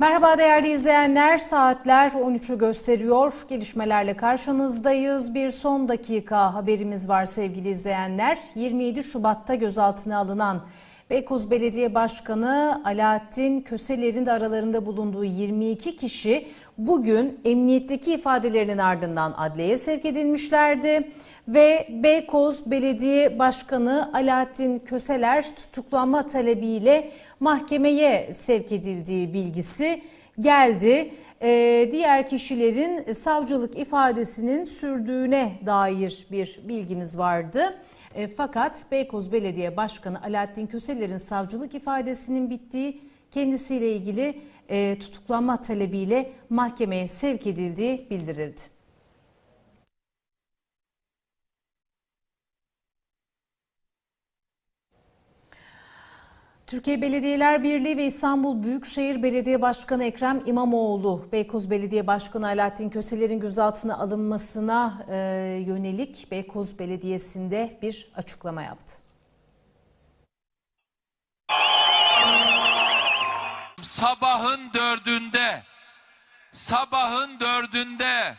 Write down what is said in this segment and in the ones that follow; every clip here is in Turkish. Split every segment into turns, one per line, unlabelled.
Merhaba değerli izleyenler. Saatler 13'ü gösteriyor. Gelişmelerle karşınızdayız. Bir son dakika haberimiz var sevgili izleyenler. 27 Şubat'ta gözaltına alınan Beykoz Belediye Başkanı Alaaddin Köseler'in de aralarında bulunduğu 22 kişi bugün emniyetteki ifadelerinin ardından adliyeye sevk edilmişlerdi ve Beykoz Belediye Başkanı Alaaddin Köseler tutuklanma talebiyle mahkemeye sevk edildiği bilgisi geldi. Ee, diğer kişilerin savcılık ifadesinin sürdüğüne dair bir bilgimiz vardı. E, fakat Beykoz Belediye Başkanı Alaaddin Köseler'in savcılık ifadesinin bittiği kendisiyle ilgili e, tutuklanma talebiyle mahkemeye sevk edildiği bildirildi. Türkiye Belediyeler Birliği ve İstanbul Büyükşehir Belediye Başkanı Ekrem İmamoğlu, Beykoz Belediye Başkanı Alaaddin Köseler'in gözaltına alınmasına e, yönelik Beykoz Belediyesi'nde bir açıklama yaptı.
sabahın dördünde sabahın dördünde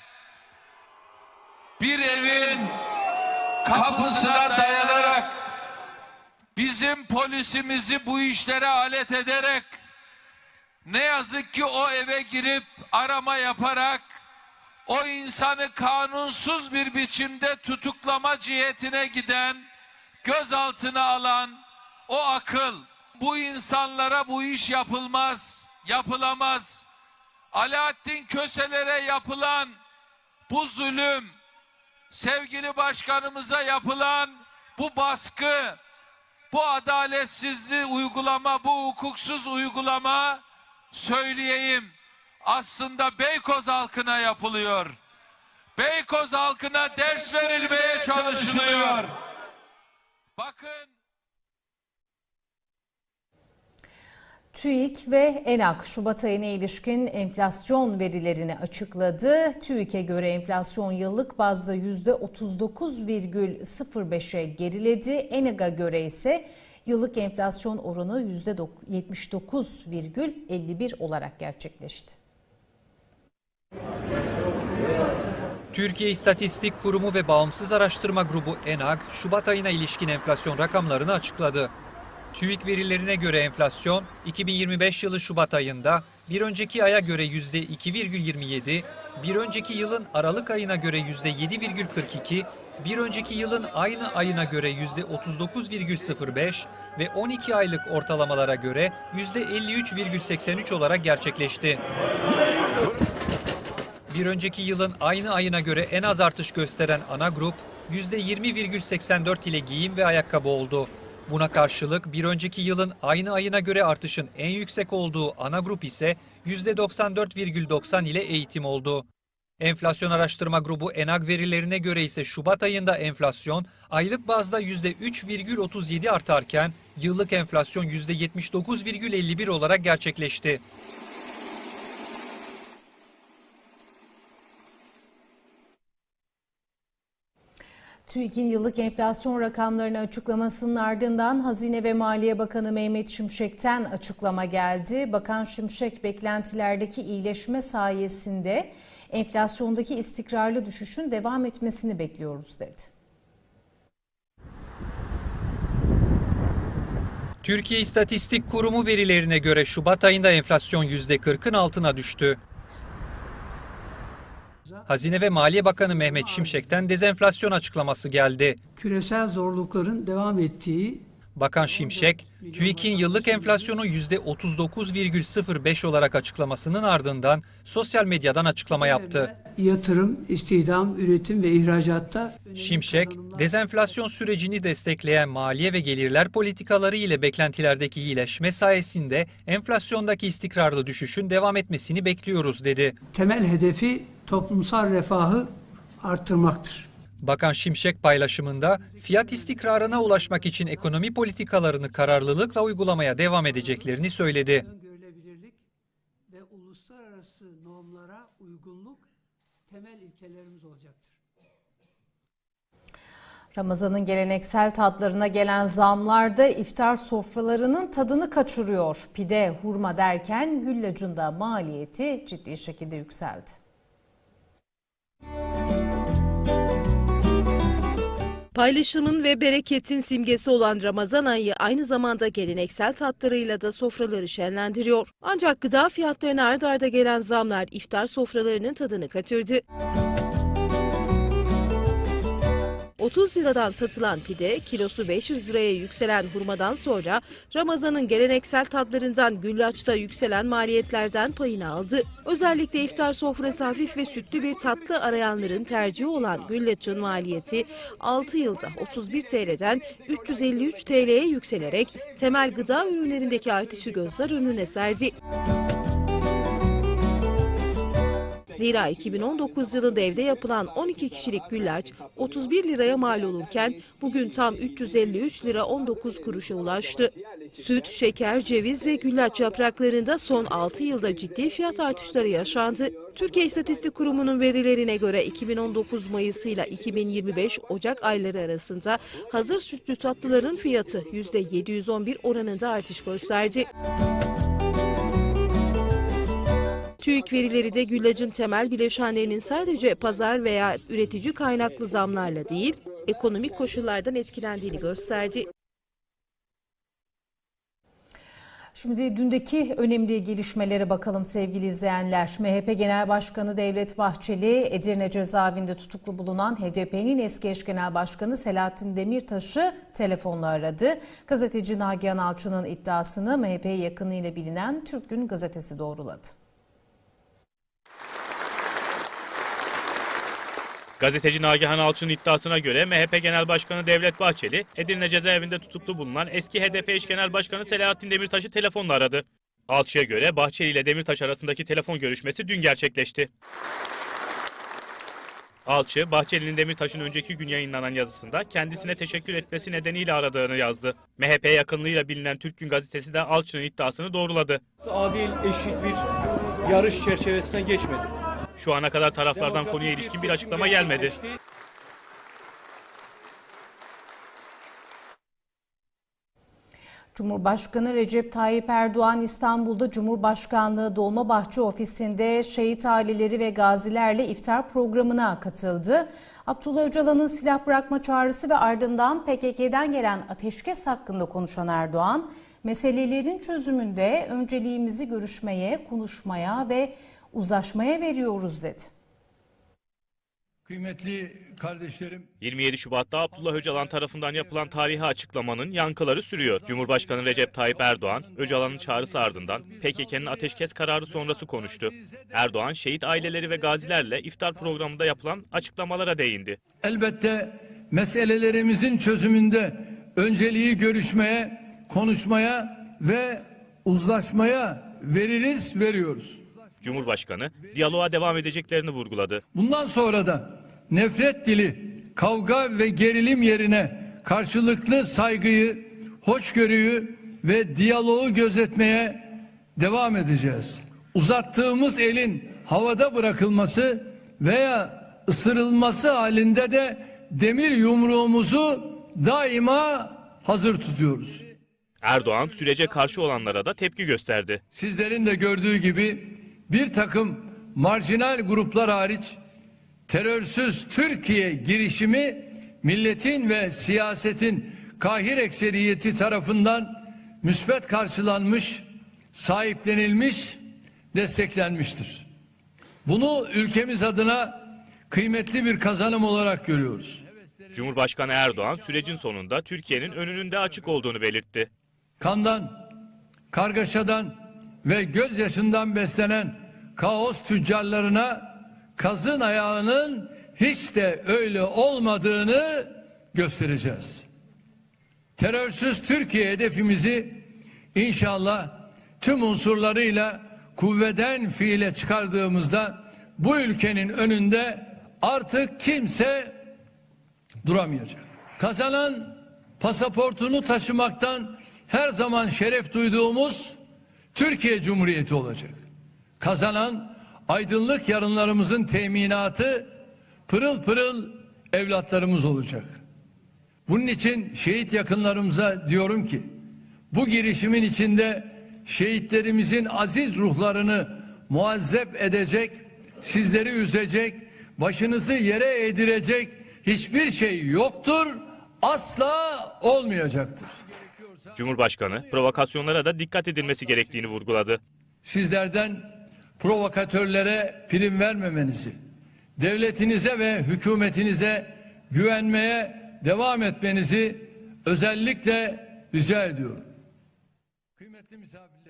bir evin kapısına dayanarak bizim polisimizi bu işlere alet ederek ne yazık ki o eve girip arama yaparak o insanı kanunsuz bir biçimde tutuklama cihetine giden, gözaltına alan o akıl, bu insanlara bu iş yapılmaz, yapılamaz. Alaaddin Köselere yapılan bu zulüm, sevgili başkanımıza yapılan bu baskı, bu adaletsizliği uygulama, bu hukuksuz uygulama söyleyeyim aslında Beykoz halkına yapılıyor. Beykoz halkına ders verilmeye çalışılıyor. Bakın
TÜİK ve ENAK Şubat ayına ilişkin enflasyon verilerini açıkladı. TÜİK'e göre enflasyon yıllık bazda %39,05'e geriledi. ENAK'a göre ise yıllık enflasyon oranı %79,51 olarak gerçekleşti.
Türkiye İstatistik Kurumu ve Bağımsız Araştırma Grubu ENAG, Şubat ayına ilişkin enflasyon rakamlarını açıkladı. TÜİK verilerine göre enflasyon 2025 yılı Şubat ayında bir önceki aya göre %2,27, bir önceki yılın Aralık ayına göre %7,42, bir önceki yılın aynı ayına göre %39,05 ve 12 aylık ortalamalara göre %53,83 olarak gerçekleşti. Bir önceki yılın aynı ayına göre en az artış gösteren ana grup %20,84 ile giyim ve ayakkabı oldu. Buna karşılık bir önceki yılın aynı ayına göre artışın en yüksek olduğu ana grup ise %94,90 ile eğitim oldu. Enflasyon Araştırma Grubu ENAG verilerine göre ise Şubat ayında enflasyon aylık bazda %3,37 artarken yıllık enflasyon %79,51 olarak gerçekleşti.
TÜİK'in yıllık enflasyon rakamlarını açıklamasının ardından Hazine ve Maliye Bakanı Mehmet Şimşek'ten açıklama geldi. Bakan Şimşek beklentilerdeki iyileşme sayesinde enflasyondaki istikrarlı düşüşün devam etmesini bekliyoruz dedi.
Türkiye İstatistik Kurumu verilerine göre Şubat ayında enflasyon %40'ın altına düştü. Hazine ve Maliye Bakanı Mehmet Şimşek'ten dezenflasyon açıklaması geldi.
küresel zorlukların devam ettiği
Bakan Şimşek, TÜİK'in yıllık enflasyonu %39,05 olarak açıklamasının ardından sosyal medyadan açıklama yaptı.
yatırım, istihdam, üretim ve ihracatta
Şimşek, dezenflasyon sürecini destekleyen maliye ve gelirler politikaları ile beklentilerdeki iyileşme sayesinde enflasyondaki istikrarlı düşüşün devam etmesini bekliyoruz dedi.
temel hedefi toplumsal refahı arttırmaktır.
Bakan Şimşek paylaşımında fiyat istikrarına ulaşmak için ekonomi politikalarını kararlılıkla uygulamaya devam edeceklerini söyledi.
Öngörülebilirlik ve uluslararası normlara uygunluk temel ilkelerimiz olacaktır.
Ramazan'ın geleneksel tatlarına gelen zamlarda iftar sofralarının tadını kaçırıyor. Pide, hurma derken güllacında maliyeti ciddi şekilde yükseldi.
Paylaşımın ve bereketin simgesi olan Ramazan ayı aynı zamanda geleneksel tatlarıyla da sofraları şenlendiriyor. Ancak gıda fiyatlarına ard arda gelen zamlar iftar sofralarının tadını kaçırdı. 30 liradan satılan pide, kilosu 500 liraya yükselen hurmadan sonra Ramazan'ın geleneksel tatlarından güllaçta yükselen maliyetlerden payını aldı. Özellikle iftar sofrası hafif ve sütlü bir tatlı arayanların tercihi olan güllaçın maliyeti 6 yılda 31 TL'den 353 TL'ye yükselerek temel gıda ürünlerindeki artışı gözler önüne serdi. Zira 2019 yılında evde yapılan 12 kişilik güllaç 31 liraya mal olurken bugün tam 353 lira 19 kuruşa ulaştı. Süt, şeker, ceviz ve güllaç yapraklarında son 6 yılda ciddi fiyat artışları yaşandı. Türkiye İstatistik Kurumu'nun verilerine göre 2019 Mayıs ile 2025 Ocak ayları arasında hazır sütlü tatlıların fiyatı %711 oranında artış gösterdi. TÜİK verileri de güllacın temel bileşenlerinin sadece pazar veya üretici kaynaklı zamlarla değil, ekonomik koşullardan etkilendiğini gösterdi.
Şimdi dündeki önemli gelişmelere bakalım sevgili izleyenler. MHP Genel Başkanı Devlet Bahçeli, Edirne cezaevinde tutuklu bulunan HDP'nin eski eş genel başkanı Selahattin Demirtaş'ı telefonla aradı. Gazeteci Nagihan Alçı'nın iddiasını MHP yakınıyla bilinen Türk Gün gazetesi doğruladı.
Gazeteci Nagihan Alçı'nın iddiasına göre MHP Genel Başkanı Devlet Bahçeli, Edirne cezaevinde tutuklu bulunan eski HDP eş genel başkanı Selahattin Demirtaş'ı telefonla aradı. Alçı'ya göre Bahçeli ile Demirtaş arasındaki telefon görüşmesi dün gerçekleşti. Alçı, Bahçeli'nin Demirtaş'ın önceki gün yayınlanan yazısında kendisine teşekkür etmesi nedeniyle aradığını yazdı. MHP yakınlığıyla bilinen Türk Gün gazetesi de Alçı'nın iddiasını doğruladı.
adil, eşit bir yarış çerçevesinden geçmedi.
Şu ana kadar taraflardan konuya ilişkin bir açıklama gelmedi.
Cumhurbaşkanı Recep Tayyip Erdoğan İstanbul'da Cumhurbaşkanlığı Dolmabahçe Ofisi'nde şehit aileleri ve gazilerle iftar programına katıldı. Abdullah Öcalan'ın silah bırakma çağrısı ve ardından PKK'den gelen ateşkes hakkında konuşan Erdoğan, meselelerin çözümünde önceliğimizi görüşmeye, konuşmaya ve uzlaşmaya veriyoruz dedi.
Kıymetli kardeşlerim,
27 Şubat'ta Abdullah Öcalan tarafından yapılan tarihi açıklamanın yankıları sürüyor. Cumhurbaşkanı Recep Tayyip Erdoğan, Öcalan'ın çağrısı ardından PKK'nın ateşkes kararı sonrası konuştu. Erdoğan, şehit aileleri ve gazilerle iftar programında yapılan açıklamalara değindi.
elbette meselelerimizin çözümünde önceliği görüşmeye, konuşmaya ve uzlaşmaya veririz, veriyoruz.
Cumhurbaşkanı, diyaloğa devam edeceklerini vurguladı.
Bundan sonra da nefret dili, kavga ve gerilim yerine karşılıklı saygıyı, hoşgörüyü ve diyaloğu gözetmeye devam edeceğiz. Uzattığımız elin havada bırakılması veya ısırılması halinde de demir yumruğumuzu daima hazır tutuyoruz.
Erdoğan, sürece karşı olanlara da tepki gösterdi.
Sizlerin de gördüğü gibi bir takım marjinal gruplar hariç terörsüz Türkiye girişimi milletin ve siyasetin kahir ekseriyeti tarafından müsbet karşılanmış, sahiplenilmiş, desteklenmiştir. Bunu ülkemiz adına kıymetli bir kazanım olarak görüyoruz.
Cumhurbaşkanı Erdoğan, sürecin sonunda Türkiye'nin önünün de açık olduğunu belirtti.
kandan, kargaşadan ve gözyaşından beslenen kaos tüccarlarına kazın ayağının hiç de öyle olmadığını göstereceğiz. Terörsüz Türkiye hedefimizi inşallah tüm unsurlarıyla kuvveden fiile çıkardığımızda bu ülkenin önünde artık kimse duramayacak. Kazanan pasaportunu taşımaktan her zaman şeref duyduğumuz Türkiye Cumhuriyeti olacak. Kazanan aydınlık yarınlarımızın teminatı pırıl pırıl evlatlarımız olacak. Bunun için şehit yakınlarımıza diyorum ki bu girişimin içinde şehitlerimizin aziz ruhlarını muazzep edecek, sizleri üzecek, başınızı yere eğdirecek hiçbir şey yoktur, asla olmayacaktır.
Cumhurbaşkanı provokasyonlara da dikkat edilmesi gerektiğini vurguladı.
Sizlerden provokatörlere prim vermemenizi, devletinize ve hükümetinize güvenmeye devam etmenizi özellikle rica ediyorum. Kıymetli misafirlerimiz.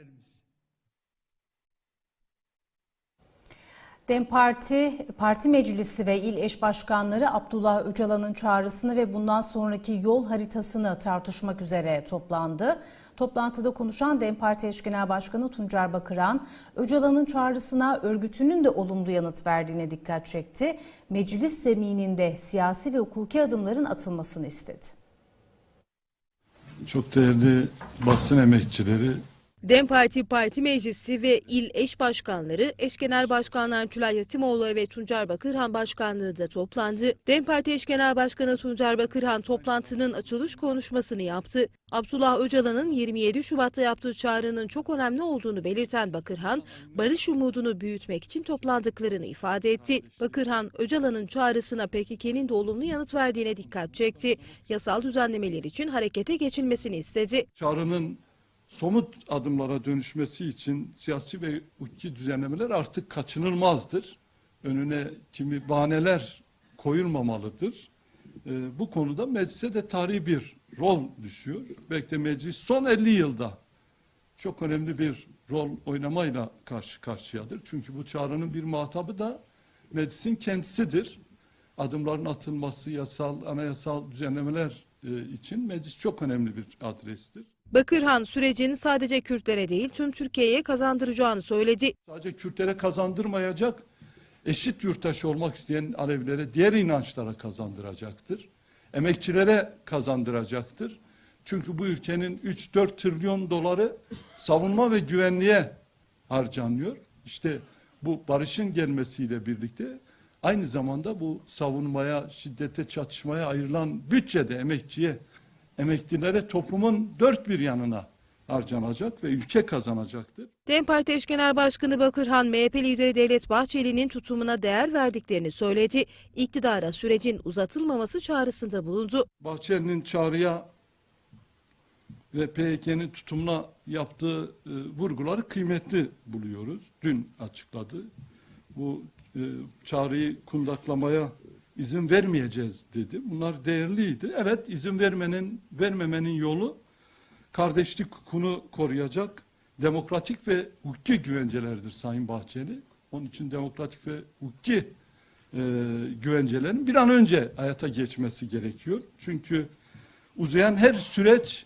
DEM Parti, Parti Meclisi ve İl Eş Başkanları Abdullah Öcalan'ın çağrısını ve bundan sonraki yol haritasını tartışmak üzere toplandı. Toplantıda konuşan DEM Parti Eş Genel Başkanı Tuncer Bakıran, Öcalan'ın çağrısına örgütünün de olumlu yanıt verdiğine dikkat çekti. Meclis zemininde siyasi ve hukuki adımların atılmasını istedi.
Çok değerli basın emekçileri,
DEM Parti Parti Meclisi ve İl Eş Başkanları, Eş Genel Başkanlar Tülay Yetimoğlu ve Tuncer Bakırhan Başkanlığı da toplandı. DEM Parti Eş Genel Başkanı Tuncer Bakırhan toplantının açılış konuşmasını yaptı. Abdullah Öcalan'ın 27 Şubat'ta yaptığı çağrının çok önemli olduğunu belirten Bakırhan, barış umudunu büyütmek için toplandıklarını ifade etti. Bakırhan, Öcalan'ın çağrısına PKK'nin de olumlu yanıt verdiğine dikkat çekti. Yasal düzenlemeler için harekete geçilmesini istedi.
çağrının somut adımlara dönüşmesi için siyasi ve hukuki düzenlemeler artık kaçınılmazdır. Önüne kimi bahaneler koyulmamalıdır. Ee, bu konuda meclise de tarihi bir rol düşüyor. Belki de meclis son 50 yılda çok önemli bir rol oynamayla karşı karşıyadır. Çünkü bu çağrının bir muhatabı da meclisin kendisidir. Adımların atılması, yasal, anayasal düzenlemeler e, için meclis çok önemli bir adrestir.
Bakırhan sürecin sadece Kürtlere değil tüm Türkiye'ye kazandıracağını söyledi.
Sadece Kürtlere kazandırmayacak, eşit yurttaş olmak isteyen Alevilere, diğer inançlara kazandıracaktır. Emekçilere kazandıracaktır. Çünkü bu ülkenin 3-4 trilyon doları savunma ve güvenliğe harcanıyor. İşte bu barışın gelmesiyle birlikte aynı zamanda bu savunmaya, şiddete, çatışmaya ayrılan bütçede emekçiye, emeklilere toplumun dört bir yanına harcanacak ve ülke kazanacaktır.
DEM Parti Eş Genel Başkanı Bakırhan, MHP lideri Devlet Bahçeli'nin tutumuna değer verdiklerini söyledi. İktidara sürecin uzatılmaması çağrısında bulundu.
Bahçeli'nin çağrıya ve PYK'nin tutumuna yaptığı e, vurguları kıymetli buluyoruz. Dün açıkladı. Bu çağrıyı kundaklamaya izin vermeyeceğiz dedi. Bunlar değerliydi. Evet izin vermenin vermemenin yolu kardeşlik hukukunu koruyacak demokratik ve hukuki güvencelerdir Sayın Bahçeli. Onun için demokratik ve hukuki e, güvencelerin bir an önce hayata geçmesi gerekiyor. Çünkü uzayan her süreç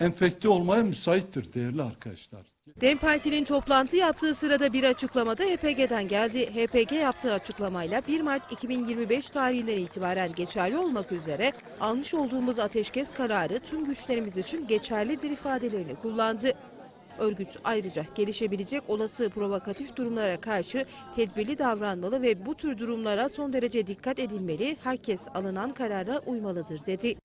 enfekte olmaya müsaittir değerli arkadaşlar.
DEM Parti'nin toplantı yaptığı sırada bir açıklamada HPG'den geldi. HPG yaptığı açıklamayla 1 Mart 2025 tarihinden itibaren geçerli olmak üzere almış olduğumuz ateşkes kararı tüm güçlerimiz için geçerlidir ifadelerini kullandı. Örgüt ayrıca gelişebilecek olası provokatif durumlara karşı tedbirli davranmalı ve bu tür durumlara son derece dikkat edilmeli, herkes alınan karara uymalıdır dedi.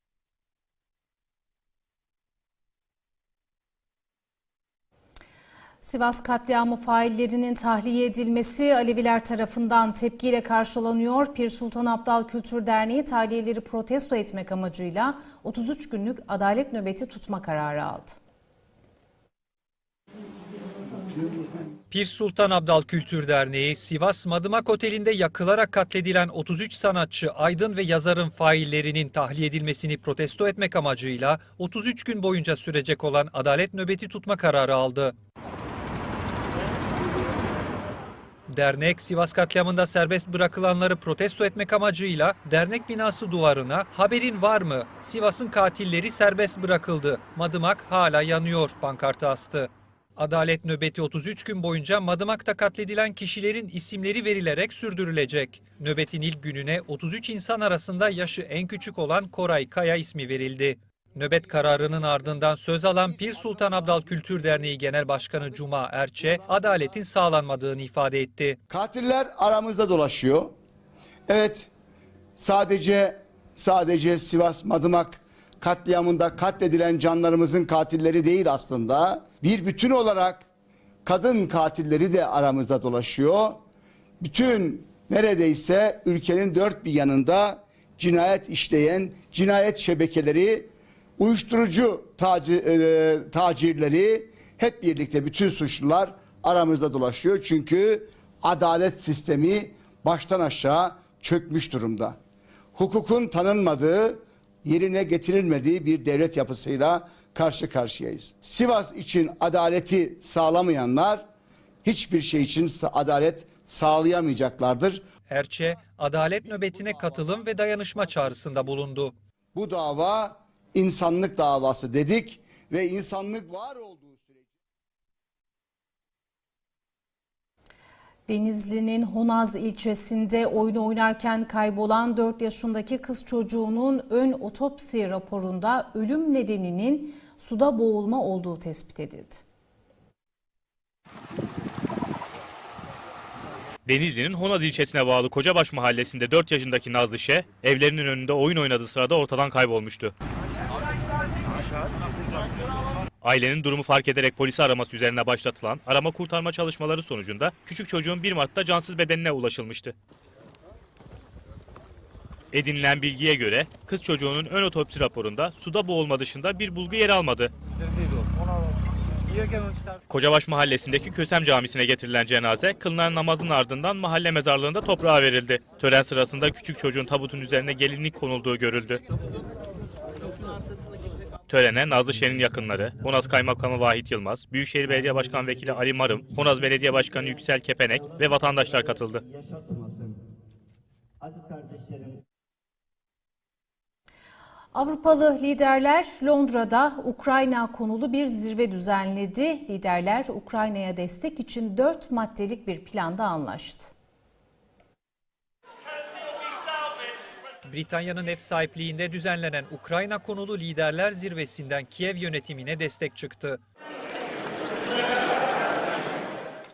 Sivas katliamı faillerinin tahliye edilmesi Aleviler tarafından tepkiyle karşılanıyor. Pir Sultan Abdal Kültür Derneği tahliyeleri protesto etmek amacıyla 33 günlük adalet nöbeti tutma kararı aldı.
Pir Sultan Abdal Kültür Derneği, Sivas Madımak Oteli'nde yakılarak katledilen 33 sanatçı, aydın ve yazarın faillerinin tahliye edilmesini protesto etmek amacıyla 33 gün boyunca sürecek olan adalet nöbeti tutma kararı aldı. Dernek, Sivas katliamında serbest bırakılanları protesto etmek amacıyla dernek binası duvarına haberin var mı? Sivas'ın katilleri serbest bırakıldı. Madımak hala yanıyor pankartı astı. Adalet nöbeti 33 gün boyunca Madımak'ta katledilen kişilerin isimleri verilerek sürdürülecek. Nöbetin ilk gününe 33 insan arasında yaşı en küçük olan Koray Kaya ismi verildi. Nöbet kararının ardından söz alan Pir Sultan Abdal Kültür Derneği Genel Başkanı Cuma Erçe, adaletin sağlanmadığını ifade etti.
Katiller aramızda dolaşıyor. Evet sadece sadece Sivas Madımak katliamında katledilen canlarımızın katilleri değil aslında. Bir bütün olarak kadın katilleri de aramızda dolaşıyor. Bütün neredeyse ülkenin dört bir yanında cinayet işleyen cinayet şebekeleri, uyuşturucu taci, e, tacirleri hep birlikte bütün suçlular aramızda dolaşıyor. Çünkü adalet sistemi baştan aşağı çökmüş durumda. Hukukun tanınmadığı, yerine getirilmediği bir devlet yapısıyla karşı karşıyayız. Sivas için adaleti sağlamayanlar hiçbir şey için adalet sağlayamayacaklardır.
Erçe, adalet nöbetine katılım ve dayanışma çağrısında bulundu.
Bu dava insanlık davası dedik ve insanlık var olduğu sürece
Denizli'nin Honaz ilçesinde oyun oynarken kaybolan 4 yaşındaki kız çocuğunun ön otopsi raporunda ölüm nedeninin suda boğulma olduğu tespit edildi.
Denizli'nin Honaz ilçesine bağlı Kocabaş mahallesinde 4 yaşındaki Nazlı Şe, evlerinin önünde oyun oynadığı sırada ortadan kaybolmuştu. Ailenin durumu fark ederek polisi araması üzerine başlatılan arama kurtarma çalışmaları sonucunda küçük çocuğun 1 Mart'ta cansız bedenine ulaşılmıştı. Edinilen bilgiye göre kız çocuğunun ön otopsi raporunda suda boğulma dışında bir bulgu yer almadı. Kocabaş mahallesindeki Kösem Camisi'ne getirilen cenaze kılınan namazın ardından mahalle mezarlığında toprağa verildi. Tören sırasında küçük çocuğun tabutun üzerine gelinlik konulduğu görüldü. Törene Nazlı Şen'in yakınları, Honaz Kaymakamı Vahit Yılmaz, Büyükşehir Belediye Başkan Vekili Ali Marım, Honaz Belediye Başkanı Yüksel Kepenek ve vatandaşlar katıldı.
Avrupalı liderler Londra'da Ukrayna konulu bir zirve düzenledi. Liderler Ukrayna'ya destek için 4 maddelik bir planda anlaştı.
Britanya'nın ev sahipliğinde düzenlenen Ukrayna konulu liderler zirvesinden Kiev yönetimine destek çıktı.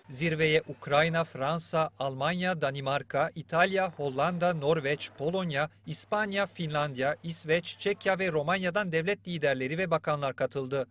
Zirveye Ukrayna, Fransa, Almanya, Danimarka, İtalya, Hollanda, Norveç, Polonya, İspanya, Finlandiya, İsveç, Çekya ve Romanya'dan devlet liderleri ve bakanlar katıldı.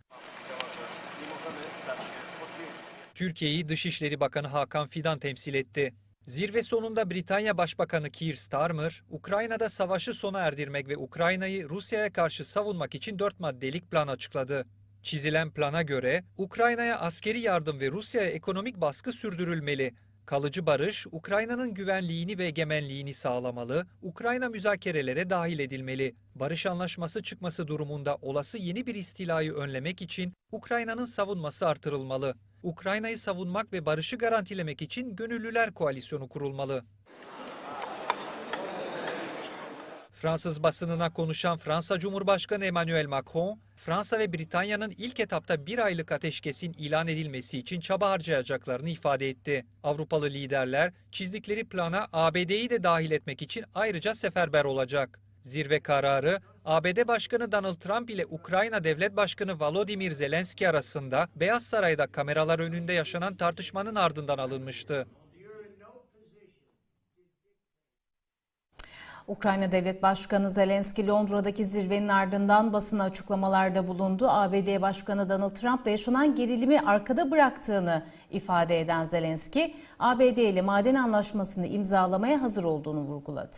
Türkiye'yi Dışişleri Bakanı Hakan Fidan temsil etti. Zirve sonunda Britanya Başbakanı Keir Starmer, Ukrayna'da savaşı sona erdirmek ve Ukrayna'yı Rusya'ya karşı savunmak için dört maddelik plan açıkladı. Çizilen plana göre Ukrayna'ya askeri yardım ve Rusya'ya ekonomik baskı sürdürülmeli. Kalıcı barış, Ukrayna'nın güvenliğini ve egemenliğini sağlamalı, Ukrayna müzakerelere dahil edilmeli. Barış anlaşması çıkması durumunda olası yeni bir istilayı önlemek için Ukrayna'nın savunması artırılmalı. Ukrayna'yı savunmak ve barışı garantilemek için Gönüllüler Koalisyonu kurulmalı. Fransız basınına konuşan Fransa Cumhurbaşkanı Emmanuel Macron, Fransa ve Britanya'nın ilk etapta bir aylık ateşkesin ilan edilmesi için çaba harcayacaklarını ifade etti. Avrupalı liderler çizdikleri plana ABD'yi de dahil etmek için ayrıca seferber olacak. Zirve kararı ABD Başkanı Donald Trump ile Ukrayna Devlet Başkanı Volodymyr Zelenski arasında Beyaz Saray'da kameralar önünde yaşanan tartışmanın ardından alınmıştı.
Ukrayna Devlet Başkanı Zelenski Londra'daki zirvenin ardından basına açıklamalarda bulundu. ABD Başkanı Donald Trump'la yaşanan gerilimi arkada bıraktığını ifade eden Zelenski, ABD ile maden anlaşmasını imzalamaya hazır olduğunu vurguladı.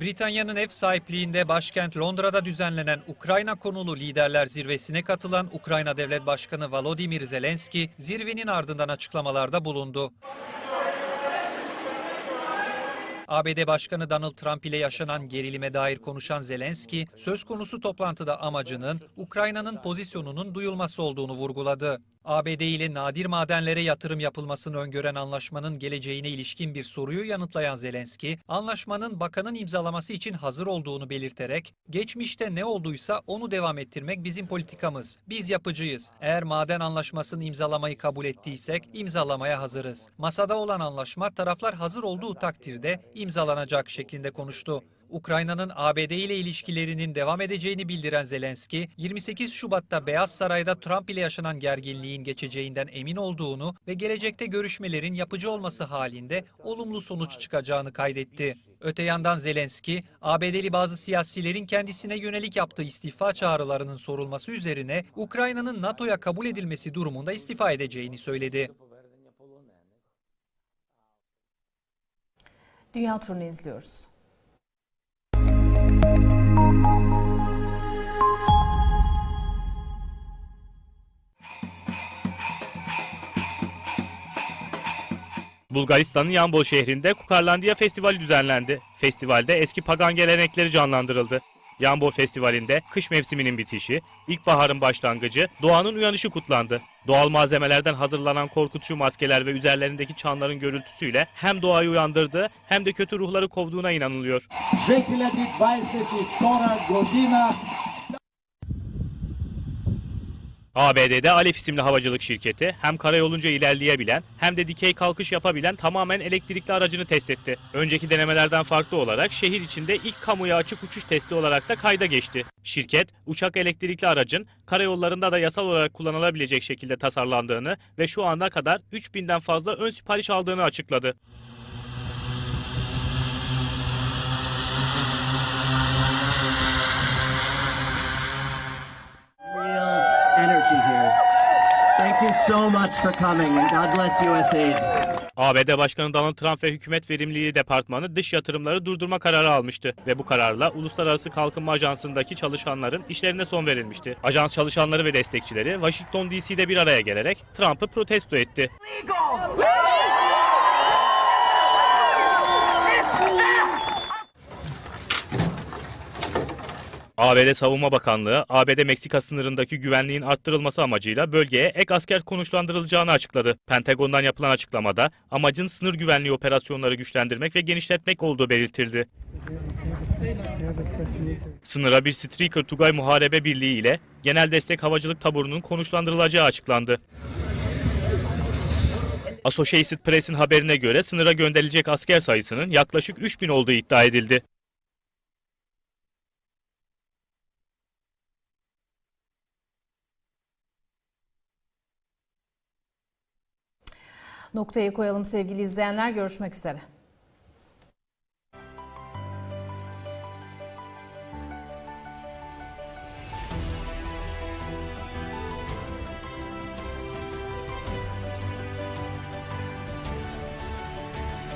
Britanya'nın ev sahipliğinde başkent Londra'da düzenlenen Ukrayna konulu liderler zirvesine katılan Ukrayna Devlet Başkanı Volodymyr Zelenski zirvenin ardından açıklamalarda bulundu. ABD Başkanı Donald Trump ile yaşanan gerilime dair konuşan Zelenski, söz konusu toplantıda amacının Ukrayna'nın pozisyonunun duyulması olduğunu vurguladı. ABD ile nadir madenlere yatırım yapılmasını öngören anlaşmanın geleceğine ilişkin bir soruyu yanıtlayan Zelenski, anlaşmanın bakanın imzalaması için hazır olduğunu belirterek, geçmişte ne olduysa onu devam ettirmek bizim politikamız. Biz yapıcıyız. Eğer maden anlaşmasını imzalamayı kabul ettiysek imzalamaya hazırız. Masada olan anlaşma taraflar hazır olduğu takdirde imzalanacak şeklinde konuştu. Ukrayna'nın ABD ile ilişkilerinin devam edeceğini bildiren Zelenski, 28 Şubat'ta Beyaz Saray'da Trump ile yaşanan gerginliğin geçeceğinden emin olduğunu ve gelecekte görüşmelerin yapıcı olması halinde olumlu sonuç çıkacağını kaydetti. Öte yandan Zelenski, ABD'li bazı siyasilerin kendisine yönelik yaptığı istifa çağrılarının sorulması üzerine Ukrayna'nın NATO'ya kabul edilmesi durumunda istifa edeceğini söyledi.
Dünya turunu izliyoruz.
Bulgaristan'ın Yambol şehrinde Kukarlandiya Festivali düzenlendi. Festivalde eski pagan gelenekleri canlandırıldı. Yambol Festivali'nde kış mevsiminin bitişi, ilkbaharın başlangıcı, doğanın uyanışı kutlandı. Doğal malzemelerden hazırlanan korkutucu maskeler ve üzerlerindeki çanların görültüsüyle hem doğayı uyandırdığı hem de kötü ruhları kovduğuna inanılıyor. ABD'de Alef isimli havacılık şirketi hem karayolunca ilerleyebilen hem de dikey kalkış yapabilen tamamen elektrikli aracını test etti. Önceki denemelerden farklı olarak şehir içinde ilk kamuya açık uçuş testi olarak da kayda geçti. Şirket, uçak elektrikli aracın karayollarında da yasal olarak kullanılabilecek şekilde tasarlandığını ve şu ana kadar 3000'den fazla ön sipariş aldığını açıkladı.
Energy here. Thank you so much for coming and God bless USAID.
ABD Başkanı Donald Trump ve Hükümet Verimliliği Departmanı dış yatırımları durdurma kararı almıştı ve bu kararla Uluslararası Kalkınma Ajansı'ndaki çalışanların işlerine son verilmişti. Ajans çalışanları ve destekçileri Washington DC'de bir araya gelerek Trump'ı protesto etti. ABD Savunma Bakanlığı, ABD-Meksika sınırındaki güvenliğin arttırılması amacıyla bölgeye ek asker konuşlandırılacağını açıkladı. Pentagon'dan yapılan açıklamada amacın sınır güvenliği operasyonları güçlendirmek ve genişletmek olduğu belirtildi. Sınıra bir Striker Tugay Muharebe Birliği ile Genel Destek Havacılık Taburu'nun konuşlandırılacağı açıklandı. Associated Press'in haberine göre sınıra gönderilecek asker sayısının yaklaşık 3000 olduğu iddia edildi.
Noktayı koyalım sevgili izleyenler. Görüşmek üzere.